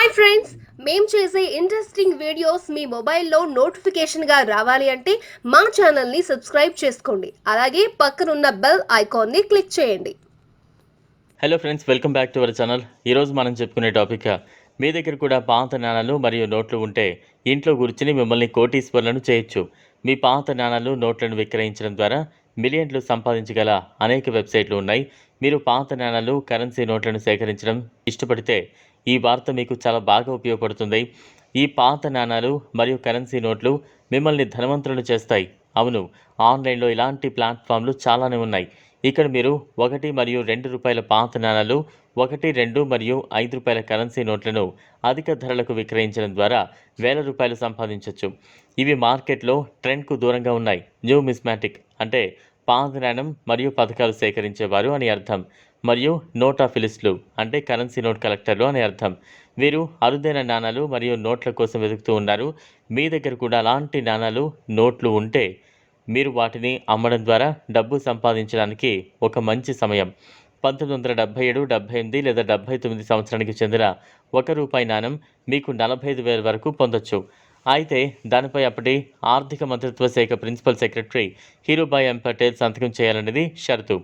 Hi friends మేము చేసే interesting videos మీ మొబైల్లో నోటిఫికేషన్గా రావాలి అంటే మా ఛానల్ని సబ్స్క్రైబ్ చేసుకోండి. అలాగే పక్కనున్న బెల్ ఐకాన్ని క్లిక్ చేయండి. Hello friends welcome back to our channel ఈరోజు మనం చెప్పుకునే టాపిక్ మీ దగ్గర కూడా పాత నాణాలు మరియు నోట్లు ఉంటే ఇంట్లో కూర్చుని మిమ్మల్ని కోటీశ్వరులను చేయొచ్చు. మీ పాత నాణాలు నోట్లను విక్రయించడం ద్వారా మిలియన్లు సంపాదించగల అనేక వెబ్సైట్లు ఉన్నాయి. మీరు పాత నాణాలు కరెన్సీ నోట్లను సేకరించడం ఇష్టపడితే ఈ వార్త మీకు చాలా బాగా ఉపయోగపడుతుంది. ఈ పాత నాణాలు మరియు కరెన్సీ నోట్లు మిమ్మల్ని ధనవంతులను చేస్తాయి. అవును ఆన్లైన్లో ఇలాంటి ప్లాట్ఫామ్లు చాలానే ఉన్నాయి. ఇక్కడ మీరు ఒకటి మరియు రెండు రూపాయల పాత నాణాలు ఒకటి రెండు మరియు ఐదు రూపాయల కరెన్సీ నోట్లను అధిక ధరలకు విక్రయించడం ద్వారా వేల రూపాయలు సంపాదించవచ్చు ఇవి మార్కెట్లో ట్రెండ్కు దూరంగా ఉన్నాయి. న్యూ మిస్మాటిక్ అంటే పాత నాణం మరియు పథకాలు సేకరించేవారు అని అర్థం. మరియు నోటాఫిలిస్టులు అంటే కరెన్సీ నోట్ కలెక్టర్లు అని అర్థం. వీరు అరుదైన నాణాలు మరియు నోట్ల కోసం వెతుకుతూ ఉన్నారు. మీ దగ్గర కూడా అలాంటి నాణాలు నోట్లు ఉంటే మీరు వాటిని అమ్మడం ద్వారా డబ్బు సంపాదించడానికి ఒక మంచి సమయం. పంతొమ్మిది వందల డెబ్బై ఏడు డెబ్బై ఎనిమిది లేదా డెబ్బై తొమ్మిది సంవత్సరానికి చెందిన ఒక రూపాయి నాణం మీకు నలభై ఐదు వేల వరకు పొందొచ్చు. అయితే దానిపై అప్పటి ఆర్థిక మంత్రిత్వ శాఖ principal secretary Hirubhai M Patel సంతకం చేయాలనేది షరతు.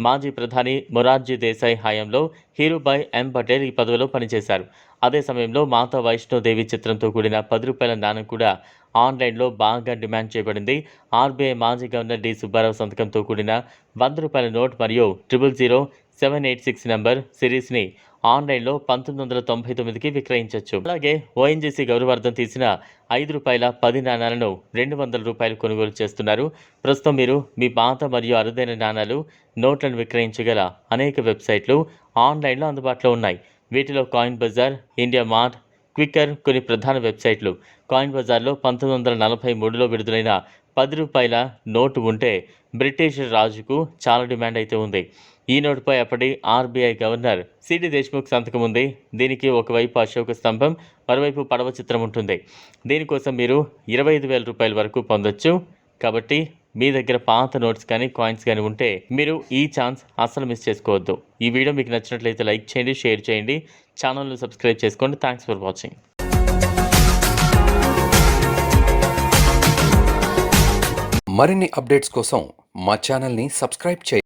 మాజీ ప్రధాని మొరార్జీ దేశాయ్ హయాంలో హీరోబాయ్ ఎం పటేల్ ఈ పదవిలో పనిచేశారు. అదే సమయంలో మాతా వైష్ణోదేవి చిత్రంతో కూడిన పది రూపాయల నాణం కూడా ఆన్లైన్లో బాగా డిమాండ్ చేయబడింది. ఆర్బీఐ మాజీ గవర్నర్ డి. సుబ్బారావు సంతకంతో కూడిన వంద రూపాయల నోట్ మరియు triple zero seven eight six number సిరీస్ని ఆన్లైన్లో పంతొమ్మిది వందల తొంభై తొమ్మిదికి విక్రయించవచ్చు అలాగే ఓఎన్జీసీ గౌరవార్థం తీసిన ఐదు రూపాయల పది నాణాలను రెండు వందల రూపాయలు కొనుగోలు చేస్తున్నారు. ప్రస్తుతం మీరు మీ పాత మరియు అరుదైన నాణాలు నోట్లను విక్రయించగల అనేక వెబ్సైట్లు ఆన్లైన్లో అందుబాటులో ఉన్నాయి. వీటిలో Coin Bazaar IndiaMART Quikr కొన్ని ప్రధాన వెబ్సైట్లు. కాయిన్ బజార్లో పంతొమ్మిది వందల నలభై మూడులో విడుదలైన పది రూపాయల నోటు ఉంటే బ్రిటిష్ రాజుకు చాలా డిమాండ్ అయితే ఉంది. ఈ నోటుపై అప్పటి ఆర్బీఐ గవర్నర్ సిడి దేశ్ముఖ్ సంతకం ఉంది. దీనికి ఒకవైపు అశోక స్తంభం మరోవైపు పడవ చిత్రం ఉంటుంది. దీనికోసం మీరు ఇరవై ఐదు వేల రూపాయల వరకు పొందొచ్చు. కాబట్టి మీ దగ్గర పాత నోట్స్ కానీ కాయిన్స్ కానీ ఉంటే మీరు ఈ ఛాన్స్ అస్సలు మిస్ చేసుకోవద్దు. ఈ వీడియో మీకు నచ్చినట్లయితే లైక్ చేయండి షేర్ చేయండి. ఛానల్ను సబ్స్క్రైబ్ చేసుకోండి. థ్యాంక్స్ ఫర్ వాచింగ్ మరిన్ని అప్డేట్స్ కోసం మా ఛానల్ని సబ్స్క్రైబ్ చేయండి.